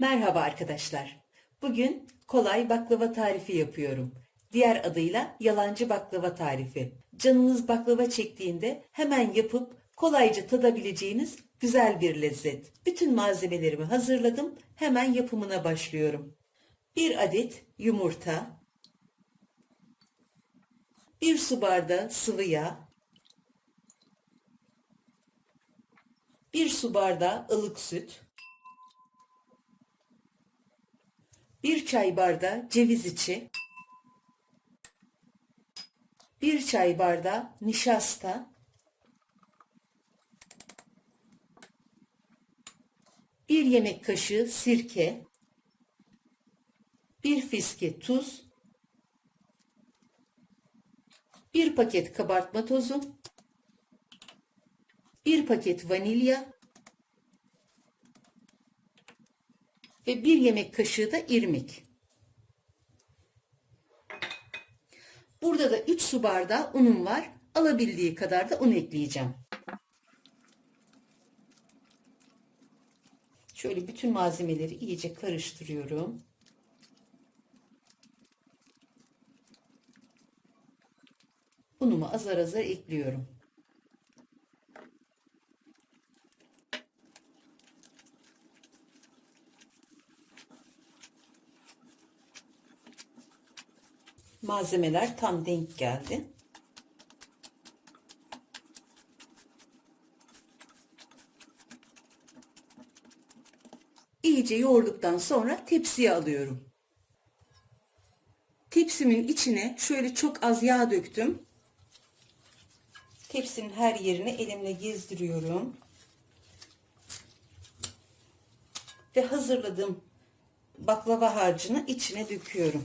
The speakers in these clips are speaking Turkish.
Merhaba arkadaşlar. Bugün kolay baklava tarifi yapıyorum. Diğer adıyla yalancı baklava tarifi. Canınız baklava çektiğinde hemen yapıp kolayca tadabileceğiniz güzel bir lezzet. Bütün malzemelerimi hazırladım. Hemen yapımına başlıyorum. 1 adet yumurta, 1 su bardağı sıvı yağ, 1 su bardağı ılık süt, 1 çay bardağı ceviz içi, 1 çay bardağı nişasta, 1 yemek kaşığı sirke, 1 fiske tuz, 1 paket kabartma tozu, 1 paket vanilya ve 1 yemek kaşığı da irmik. Burada da 3 su bardağı unum var. Alabildiği kadar da un ekleyeceğim. Şöyle bütün malzemeleri iyice karıştırıyorum. Unumu azar azar ekliyorum. Malzemeler tam denk geldi. İyice yoğurduktan sonra tepsiye alıyorum. Tepsimin içine şöyle çok az yağ döktüm. Tepsinin her yerine elimle gezdiriyorum. Ve hazırladığım baklava harcını içine döküyorum.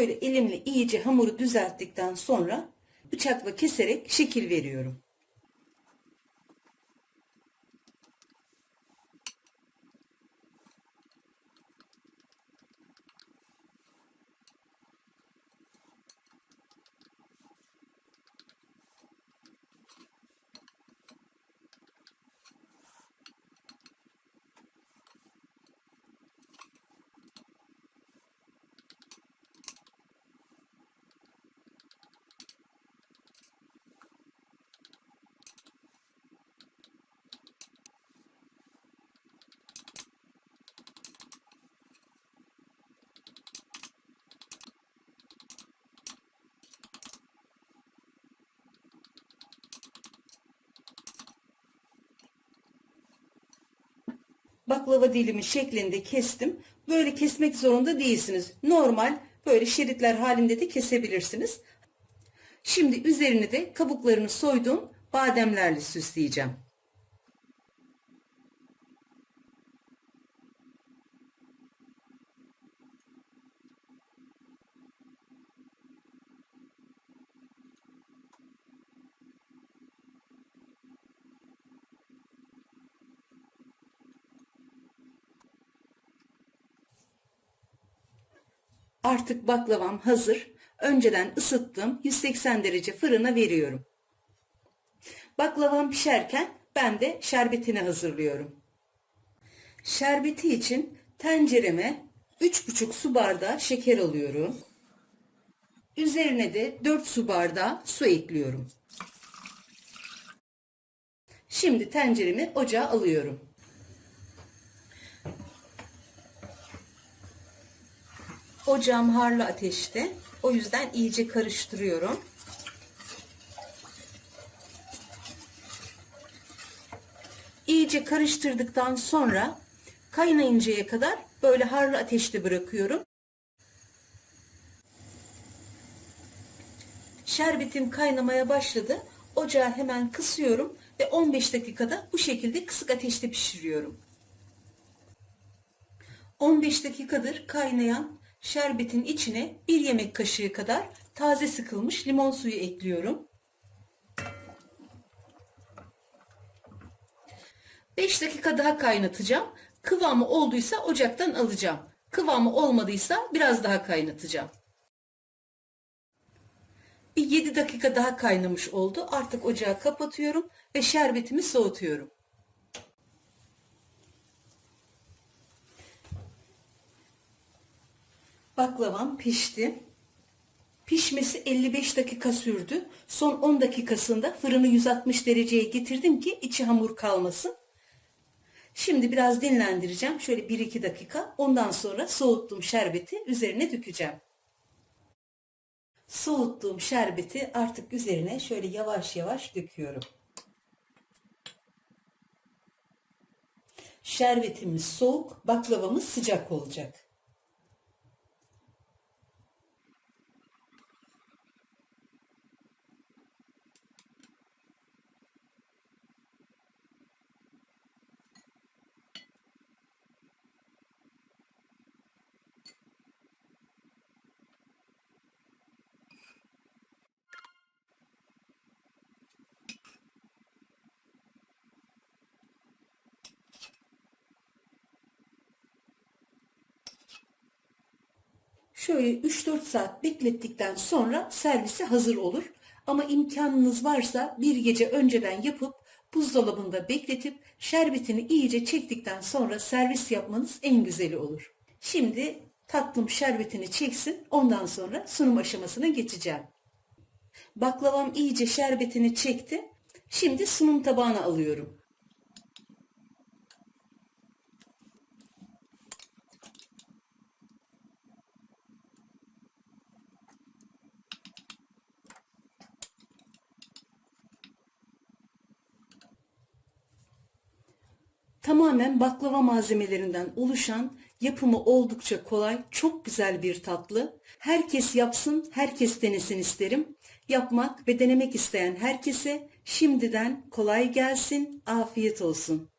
Böyle elimle iyice hamuru düzelttikten sonra bıçakla keserek şekil veriyorum. Baklava dilimi şeklinde kestim. Böyle kesmek zorunda değilsiniz. Normal böyle şeritler halinde de kesebilirsiniz. Şimdi üzerini de kabuklarını soyduğum bademlerle süsleyeceğim. Artık baklavam hazır. Önceden ısıttım. 180 derece fırına veriyorum. Baklavam pişerken ben de şerbetini hazırlıyorum. Şerbeti için tencereme 3,5 su bardağı şeker alıyorum. Üzerine de 4 su bardağı su ekliyorum. Şimdi tenceremi ocağa alıyorum. Ocağım harlı ateşte. O yüzden iyice karıştırıyorum. İyice karıştırdıktan sonra kaynayıncaya kadar böyle harlı ateşte bırakıyorum. Şerbetim kaynamaya başladı. Ocağı hemen kısıyorum ve 15 dakikada bu şekilde kısık ateşte pişiriyorum. 15 dakikadır kaynayan şerbetin içine bir yemek kaşığı kadar taze sıkılmış limon suyu ekliyorum. 5 dakika daha kaynatacağım. Kıvamı olduysa ocaktan alacağım. Kıvamı olmadıysa biraz daha kaynatacağım. Bir 7 dakika daha kaynamış oldu. Artık ocağı kapatıyorum ve şerbetimi soğutuyorum. Baklavam pişti. Pişmesi 55 dakika sürdü. Son 10 dakikasında fırını 160 dereceye getirdim ki içi hamur kalmasın. Şimdi biraz dinlendireceğim. Şöyle 1-2 dakika. Ondan sonra soğuttuğum şerbeti üzerine dökeceğim. Soğuttuğum şerbeti artık üzerine şöyle yavaş yavaş döküyorum. Şerbetimiz soğuk, baklavamız sıcak olacak. Şöyle 3-4 saat beklettikten sonra servise hazır olur. Ama imkanınız varsa bir gece önceden yapıp buzdolabında bekletip şerbetini iyice çektikten sonra servis yapmanız en güzeli olur. Şimdi tatlım şerbetini çeksin ondan sonra sunum aşamasına geçeceğim. Baklavam iyice şerbetini çekti. Şimdi sunum tabağına alıyorum. Tamamen baklava malzemelerinden oluşan yapımı oldukça kolay, çok güzel bir tatlı. Herkes yapsın, herkes denesin isterim. Yapmak ve denemek isteyen herkese şimdiden kolay gelsin, afiyet olsun.